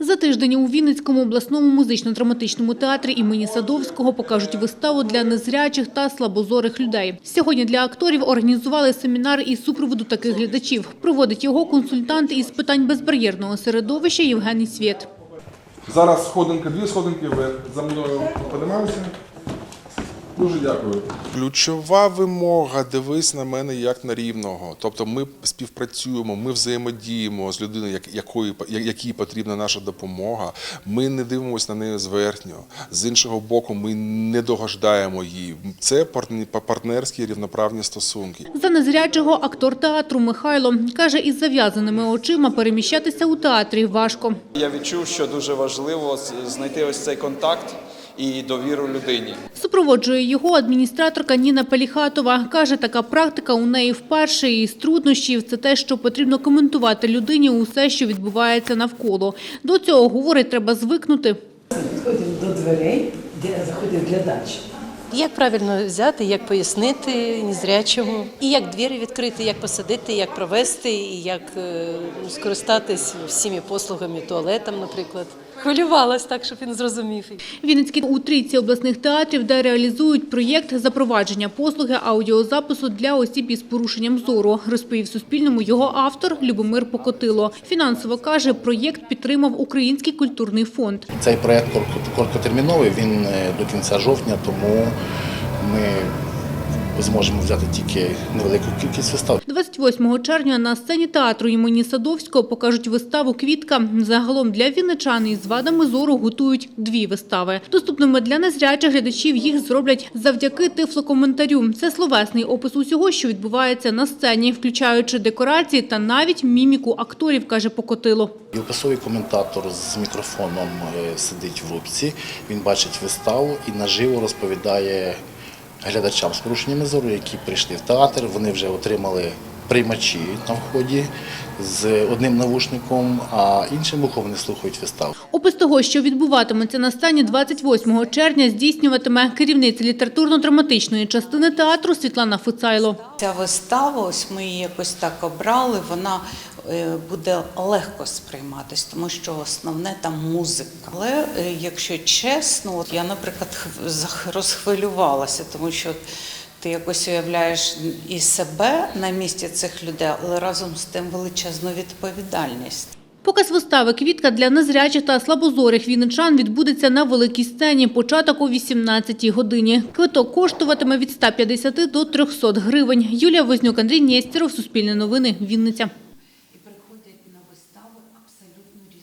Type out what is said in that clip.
За тиждень у Вінницькому обласному музично-драматичному театрі імені Садовського покажуть виставу для незрячих та слабозорих людей. Сьогодні для акторів організували семінар із супроводу таких глядачів. Проводить його консультант із питань безбар'єрного середовища Євгеній Свєт. Зараз сходинка, дві сходинки Ви За мною подимаємося. Дуже дякую. Ключова вимога дивись на мене як на рівного. Тобто ми співпрацюємо, ми взаємодіємо з людиною, як- якої якій потрібна наша допомога. Ми не дивимося на неї зверхньо. З іншого боку, ми не догождаємо її. Це партнерські рівноправні стосунки. За незрячого актор театру Михайло каже, із зав'язаними очима переміщатися у театрі важко. Я відчув, що дуже важливо знайти ось цей контакт і довіру людині. Супроводжує його адміністраторка Ніна Пеліхатова. Каже, така практика у неї вперше і з труднощів – це те, що потрібно коментувати людині усе, що відбувається навколо. До цього, говорить, треба звикнути. Підходимо до дверей, де заходить глядач. Як правильно взяти, як пояснити незрячому, і як двері відкрити, як посадити, як провести, і як е, скористатись всіми послугами, туалетом, наприклад. Хвилювалась так, щоб він зрозумів. Вінницькі у трійці обласних театрів, де реалізують проєкт запровадження послуги аудіозапису для осіб із порушенням зору, розповів Суспільному його автор Любомир Покотило. Фінансово каже, проєкт підтримав Український культурний фонд. Цей проект коротко- короткотерміновий, він е, до кінця жовтня, тому ми зможемо взяти тільки невелику кількість вистав. 28 червня на сцені театру імені Садовського покажуть виставу «Квітка». Загалом для вінничан із вадами зору готують дві вистави. Доступними для незрячих глядачів їх зроблять завдяки тифлокоментарю. Це словесний опис усього, що відбувається на сцені, включаючи декорації та навіть міміку акторів, каже Покотило. Описовий коментатор з мікрофоном е, сидить в рубці, він бачить виставу і наживо розповідає глядачам з порушеннями зору, які прийшли в театр. Вони вже отримали приймачі на вході з одним навушником, а іншим вухом вони слухають виставу. Опис того, що відбуватиметься на сцені 28 червня, здійснюватиме керівниця літературно-драматичної частини театру Світлана Фуцайло. Ця вистава, ось ми її якось так обрали, вона е, буде легко сприйматись, тому що основне там музика. Але е, якщо чесно, от я, наприклад, хв- розхвилювалася, тому що ти якось уявляєш і себе на місці цих людей, але разом з тим величезну відповідальність. Показ вистави «Квітка» для незрячих та слабозорих вінничан відбудеться на великій сцені. Початок о 18-й годині. Квиток коштуватиме від 150 до 300 гривень. Юлія Вознюк, Андрій Нєстєров, Суспільне новини, Вінниця.